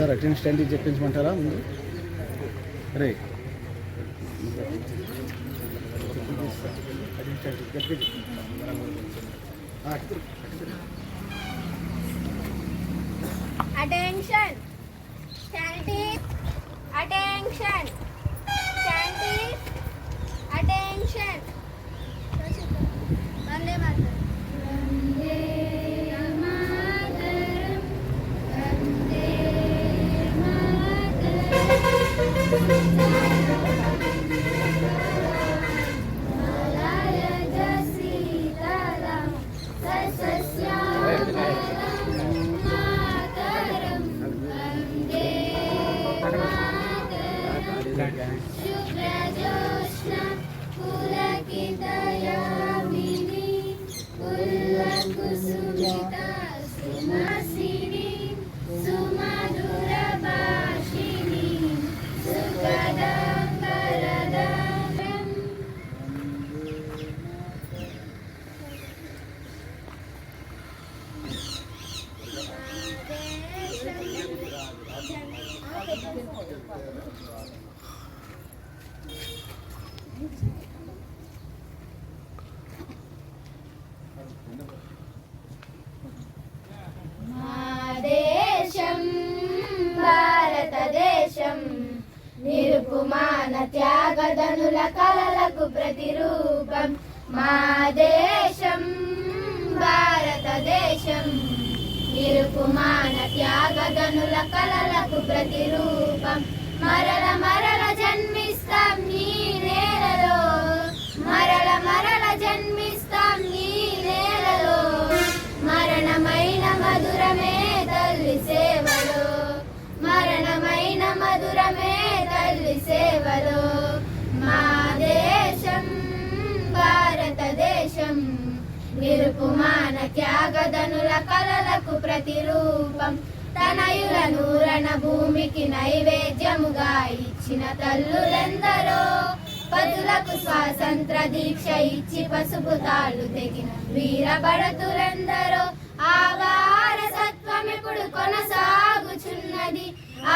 Sir attend stand చెప్పించమంటారా ముందు రే attention stand easy attention stand easy attention త్యాగదనుల కలలకు ప్రతిరూపం. మా దేశం భారతదేశం. నిరుపుమాన త్యాగదనుల కలలకు ప్రతిరూపం. మరల మరల త్యాగదనుల కలలకు ప్రతిరూపం. తనయులను రణ భూమికి నైవేద్యముగా ఇచ్చిన తల్లులెందరో పదులకు స్వాతంత్ర దీక్ష ఇచ్చి పసుపు తాళ్ళు తెగిన వీరబడతులెందరో ఆవార వారసత్వం ఇప్పుడు కొనసాగుచున్నది.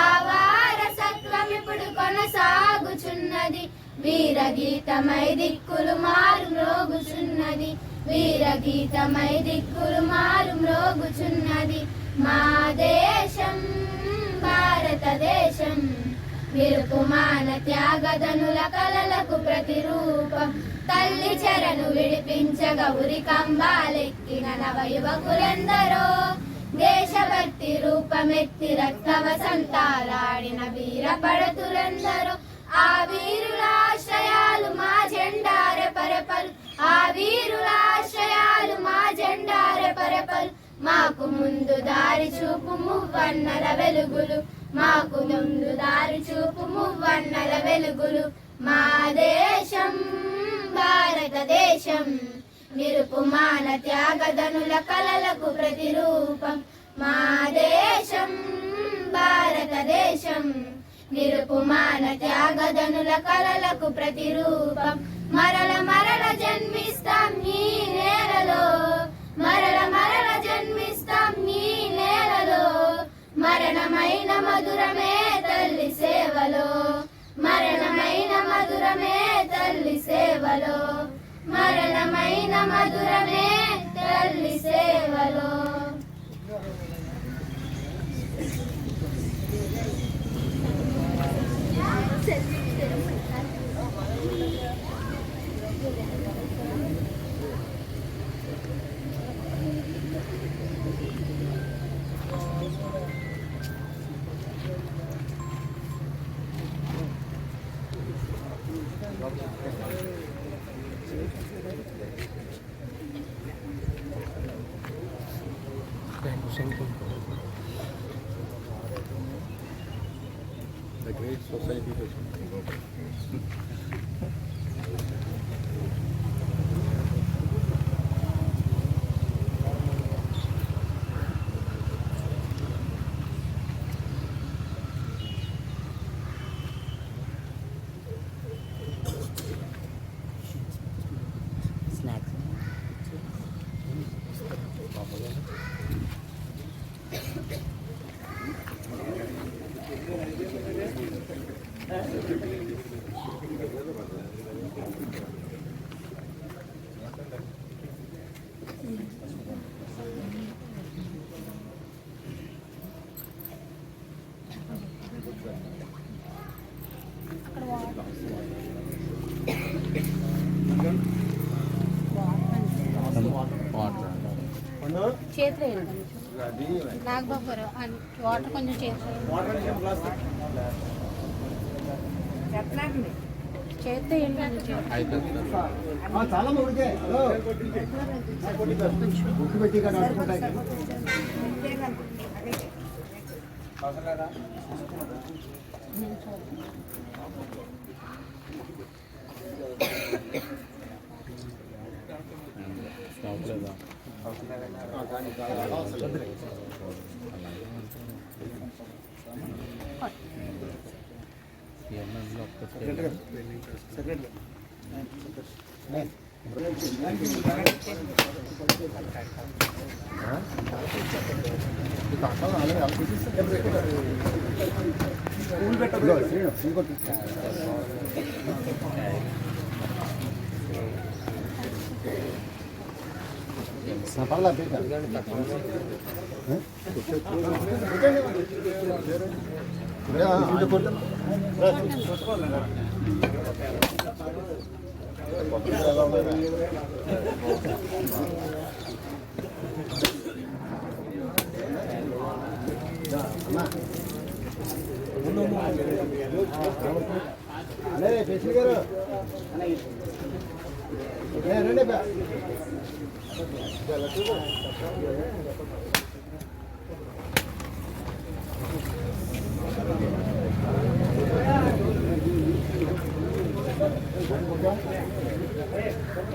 ఆవార వారసత్వం ఇప్పుడు కొనసాగుచున్నది. వీర గీతమై దిక్కులు మారు మ్రోగుచున్నది వీరగీతమై దిక్కులు మారు మ్రోగుచున్నది మా దేశం భారతదేశం. విరుపుమాన త్యాగదనుల కలలకు ప్రతిరూపం. తల్లి చెరను విడిపించగ ఉరి కంబాలెక్కిన నవ యువకులెందరో. దేశభక్తి రూపమెత్తి రక్తవ సంతారాడిన వీర పడతులెందరో ఆ వీరుల మా జెండారే. ఆ వీరుల ఆశ్రయాలు మా జెండార పరపలు. మాకు ముందు దారి చూపు మువ్వన్నల వెలుగులు. మాకు ముందు దారి చూపు మువ్వన్నల వెలుగులు. మా దేశం భారతదేశం. నిరుపుమాన త్యాగదనుల కలలకు ప్రతిరూపం. మా దేశం భారతదేశం. నిరుపుమాన త్యాగదనుల కలలకు ప్రతిరూపం. మరల మరల జన్మిస్తాం నీ నేలలో. మరల మరల జన్మిస్తాం నీ నేలలో. మరణమైన మధురమే తల్లి సేవలో. మరణమైన మధురమే తల్లి సేవలో. మరణమైన మధురమే తల్లి సేవలో. The great society. చేతిలో వేయండి. నాగబాబు గారు వాటర్ కొంచెం చేతిలో. చేతితో వేయండి పెట్టి ఇక్కడ అడుకుంటాయి పర్లా అదే పేషెంట్ గారు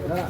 Yeah.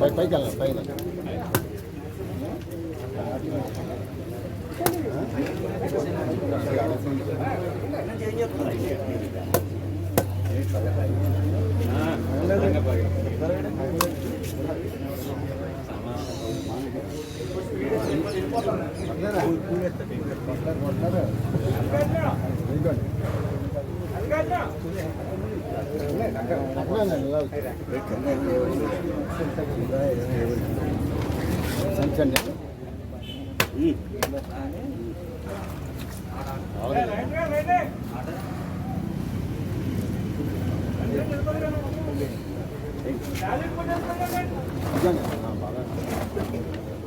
పైకి వెళ్ళాలి పైన సంచండి రామతే ఉన్నారా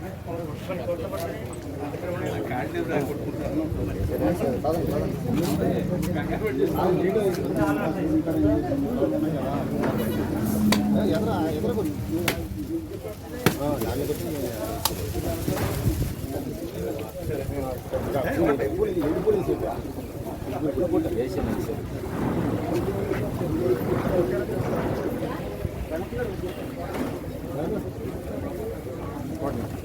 ఉన్నా, కాదు. అలాగే నడవాలి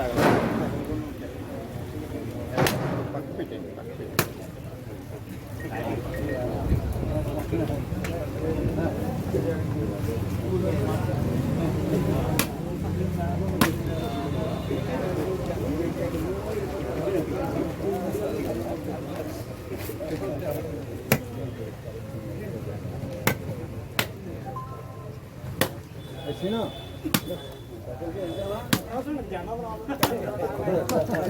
అన్నా ఇంకోటి ఎదరా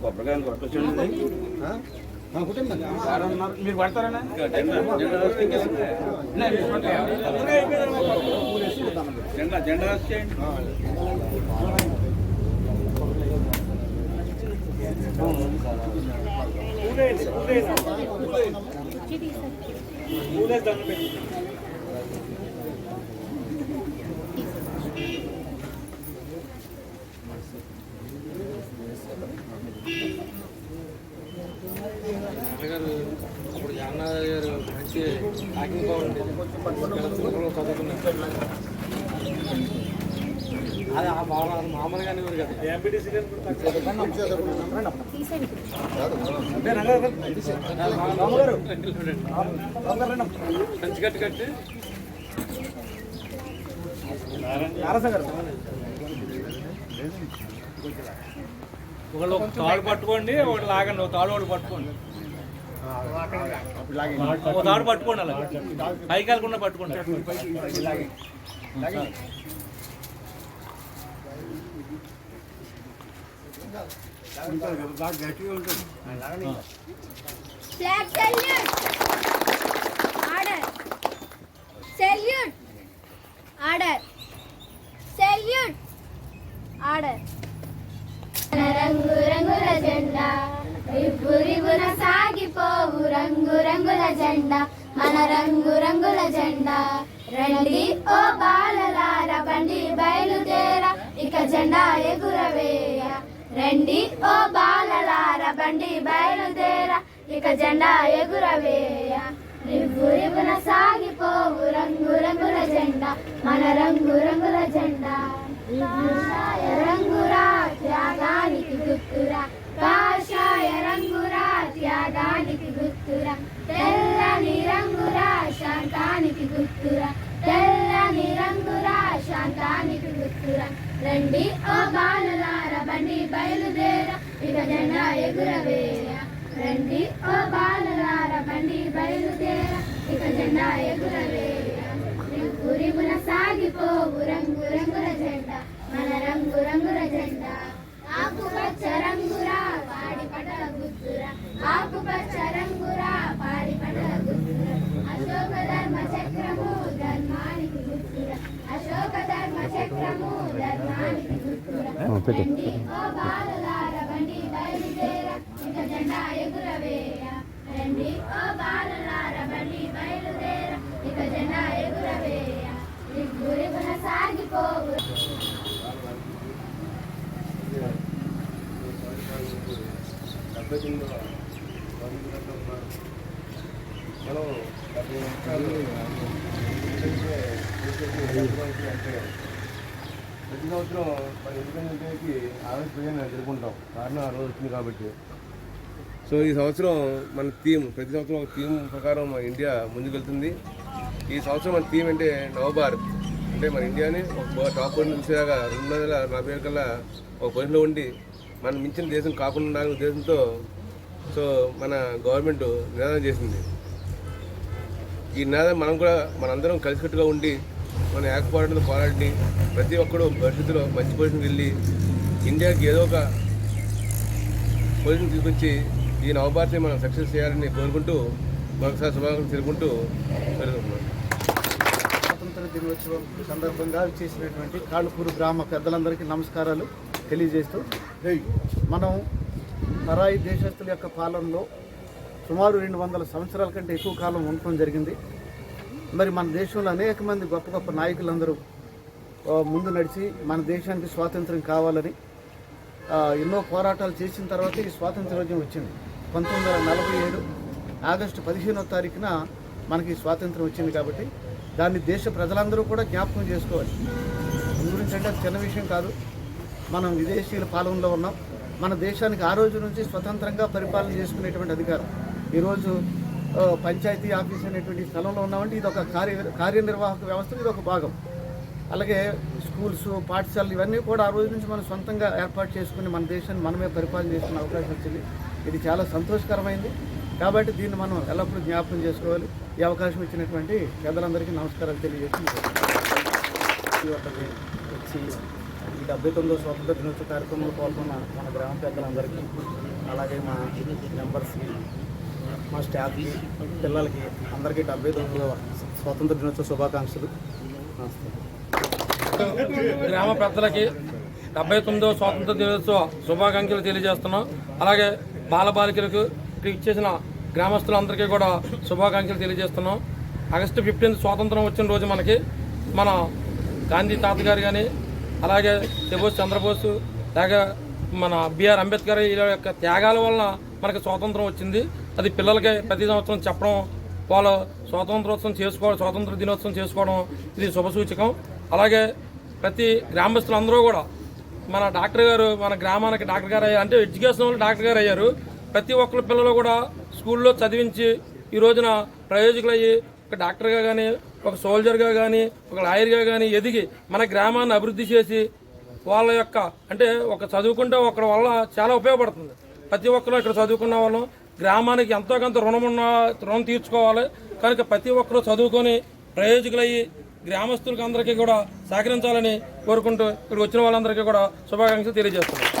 కొబ్బరికాయలు కొట్టొచ్చండి మీరు పడతారా జెండా జెండా వచ్చేయండి అప్పుడు జగన్నాథ్ గారు మంచి టాకింగ్ పవర్ ఉండేది చదువుకున్నారు అది ఆ మామూలు మామూలుగానే ఊరు కదా తీసేయండి కంచి కట్టి కట్టి ఒకళ్ళు ఒక తాడు పట్టుకోండి ఒకటి లాగండి ఒక తాడు ఒకటి పట్టుకోండి. ఒక తాడు పట్టుకోండి అలా పైకి వెళ్ళకుండా పట్టుకోండి. Flag salute order salute order salute order రంగు రంగుల జెండా సాగిపోవు రంగు రంగుల జెండా మన రంగు రంగుల జెండా రండి ఓ బాలలార బండి బయలుదేరా ఇక జెండా ఎగురవే. రండి ఓ బాలలార బండి బయలుదేర ఇక జెండా ఎగురవేయ. రివ్వు రివ్వున సాగిపోవు రంగు రంగుల జెండా మన రంగు రంగుల జెండా. కాషాయ రంగురా త్యాగానికి గుర్తురా. కాషాయ రంగురా త్యాగానికి గుర్తురా. తెల్లని రంగురా శాంతానికి గుర్తురా. తెల్లని రంగురా శాంతానికి గుర్తురా. రండి ఓ బాలలార బండి బయలుదేర ఇక జెండా ఎగురవేయ రండి ఓ బాలలార బండి బయలుదేర ఇక జెండా ఎగురవేయ రింగు రిమున సాగిపోవు రంగు రంగుల జెండా మన రంగు రంగుల జెండా. ఆకుపచ్చ రంగురా పాడి పటల గుర్తురా ఆకుపచ్చ రంగురా పాడి పటల గుర్తురా అశోక ధర్మ చక్రము ధర్మానికి గుర్తురా. అశోక ధర్మ చక్రము గుర్తురా రండి మనం డెబ్బై నిమిషాలు ఎందుకంటే అంటే ప్రతి సంవత్సరం మన ఇండిపెండెన్స్ డేకి ఆగస్ట్ పదిహేను జరుపుకుంటాం. కారణం ఆ రోజు వచ్చింది కాబట్టి. సో ఈ సంవత్సరం మన థీమ్ ప్రతి సంవత్సరం ఒక థీమ్ ప్రకారం మన ఇండియా ముందుకెళ్తుంది. ఈ సంవత్సరం మన థీమ్ అంటే నవభారత్. అంటే మన ఇండియాని ఒక టాప్ పొజిషన్ చూసేలాగా రెండు వందల నలభై ఏడు కల్లా ఒక పొజిషన్లో ఉండి మనం మించిన దేశం కాకుండా ఉండాలనే ఉద్దేశంతో సో మన గవర్నమెంట్ నినాదం చేసింది. ఈ నినాదం మనం కూడా మనందరం కలిసికట్టుగా ఉండి మన ఏకపాటుతో పోరాడి ప్రతి ఒక్కడు భవిష్యత్తులో మంచి పొజిషన్కి వెళ్ళి ఇండియాకి ఏదో ఒక పొజిషన్ తీసుకొచ్చి ఈ నవభారతిని మనం సక్సెస్ చేయాలని కోరుకుంటూ మరొకసారి శుభాకాంక్షలు తెలుపుకుంటూ వెళ్తున్నాం స్వాతంత్ర దినోత్సవం సందర్భంగా చేసినటువంటి కాళ్ళపూరు గ్రామ పెద్దలందరికీ నమస్కారాలు తెలియజేస్తూ మనం పరాయి దేశస్తుల యొక్క పాలనలో సుమారు రెండు వందల సంవత్సరాల కంటే ఎక్కువ కాలం ఉండటం జరిగింది. మరి మన దేశంలో అనేక మంది గొప్ప గొప్ప నాయకులందరూ ముందు నడిచి మన దేశానికి స్వాతంత్రం కావాలని ఎన్నో పోరాటాలు చేసిన తర్వాత ఈ స్వాతంత్రోద్యమం వచ్చింది. పంతొమ్మిది వందల నలభై ఏడు ఆగస్టు పదిహేనో తారీఖున మనకి స్వాతంత్రం వచ్చింది కాబట్టి దాన్ని దేశ ప్రజలందరూ కూడా జ్ఞాపకం చేసుకోవాలి. అందు గురించి అంటే చిన్న విషయం కాదు. మనం విదేశీయుల పాలనలో ఉన్నాం. మన దేశానికి ఆ రోజు నుంచి స్వతంత్రంగా పరిపాలన చేసుకునేటువంటి అధికారం. ఈరోజు పంచాయతీ ఆఫీస్ అనేటువంటి స్థలంలో ఉన్నామంటే ఇది ఒక కార్య కార్యనిర్వాహక వ్యవస్థ ఇది ఒక భాగం. అలాగే స్కూల్స్ పాఠశాలలు ఇవన్నీ కూడా ఆ రోజు నుంచి మనం సొంతంగా ఏర్పాటు చేసుకుని మన దేశాన్ని మనమే పరిపాలన చేసుకునే అవకాశం వచ్చింది. ఇది చాలా సంతోషకరమైంది. కాబట్టి దీన్ని మనం ఎల్లప్పుడూ జ్ఞాపకం చేసుకోవాలి. ఈ అవకాశం ఇచ్చినటువంటి పెద్దలందరికీ నమస్కారాలు తెలియజేసి ఈ వచ్చి ఈ డెబ్బై తొమ్మిదో స్వాతంత్ర దినోత్సవ కార్యక్రమంలో పాల్గొన్న మన గ్రామ పెద్దలందరికీ అలాగే మా మెంబర్స్కి మా స్టాఫ్కి పిల్లలకి అందరికీ డెబ్బై తొమ్మిదవ స్వాతంత్ర దినోత్సవ శుభాకాంక్షలు. గ్రామ పెద్దలకి డెబ్బై తొమ్మిదవ స్వాతంత్ర దినోత్సవ శుభాకాంక్షలు తెలియజేస్తున్నాం. అలాగే బాలబాలికలకు ఇక్కడ ఇచ్చేసిన గ్రామస్తులందరికీ కూడా శుభాకాంక్షలు తెలియజేస్తున్నాం. ఆగస్టు ఫిఫ్టీన్త్ స్వాతంత్రం వచ్చిన రోజు మనకి మన గాంధీ తాతగారు కానీ అలాగే సుభాష్ చంద్రబోస్ లేక మన బిఆర్ అంబేద్కర్ వీళ్ళ యొక్క త్యాగాల వలన మనకి స్వాతంత్రం వచ్చింది. అది పిల్లలకి ప్రతి సంవత్సరం చెప్పడం వాళ్ళు స్వాతంత్రోత్సవం చేసుకోవడం స్వాతంత్ర దినోత్సవం చేసుకోవడం ఇది శుభసూచకం అలాగే ప్రతి గ్రామస్తులందరూ కూడా మన డాక్టర్ గారు మన గ్రామానికి డాక్టర్ గారు అయ్యారు. అంటే ఎడ్యుకేషన్ వాళ్ళు డాక్టర్ గారు అయ్యారు. ప్రతి ఒక్కరి పిల్లలు కూడా స్కూల్లో చదివించి ఈ రోజున ప్రయోజకులయ్యి ఒక డాక్టర్గా కానీ ఒక సోల్జర్గా కానీ ఒక లాయర్గా కానీ ఎదిగి మన గ్రామాన్ని అభివృద్ధి చేసి వాళ్ళ యొక్క అంటే ఒక చదువుకుంటే ఒకరి వల్ల చాలా ఉపయోగపడుతుంది. ప్రతి ఒక్కరు ఇక్కడ చదువుకున్న వాళ్ళం. గ్రామానికి ఎంతో కొంత రుణం ఉన్న రుణం తీర్చుకోవాలి. కనుక ప్రతి ఒక్కరూ చదువుకొని ప్రయోజకులయ్యి గ్రామస్తులకు అందరికీ కూడా సహకరించాలని కోరుకుంటూ ఇక్కడ వచ్చిన వాళ్ళందరికీ కూడా శుభాకాంక్షలు తెలియజేస్తున్నాను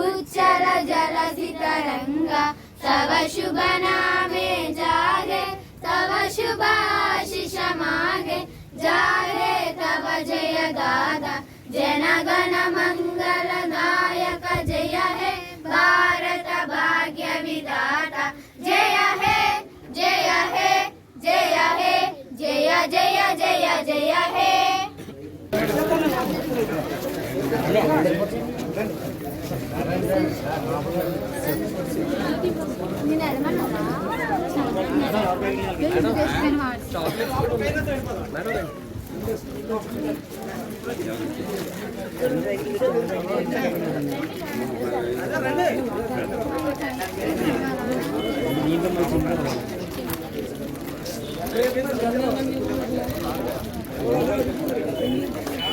ఉచ్చల तव शुभ नामे जागे, तव शुभ आशिष मागे। जागे तव जय गाथा जनगण मंगल नायक जय हे। भारत भाग्य विधाता, जय हे जय हे जय हे, जय जय जय जय हे। నీళ్ళు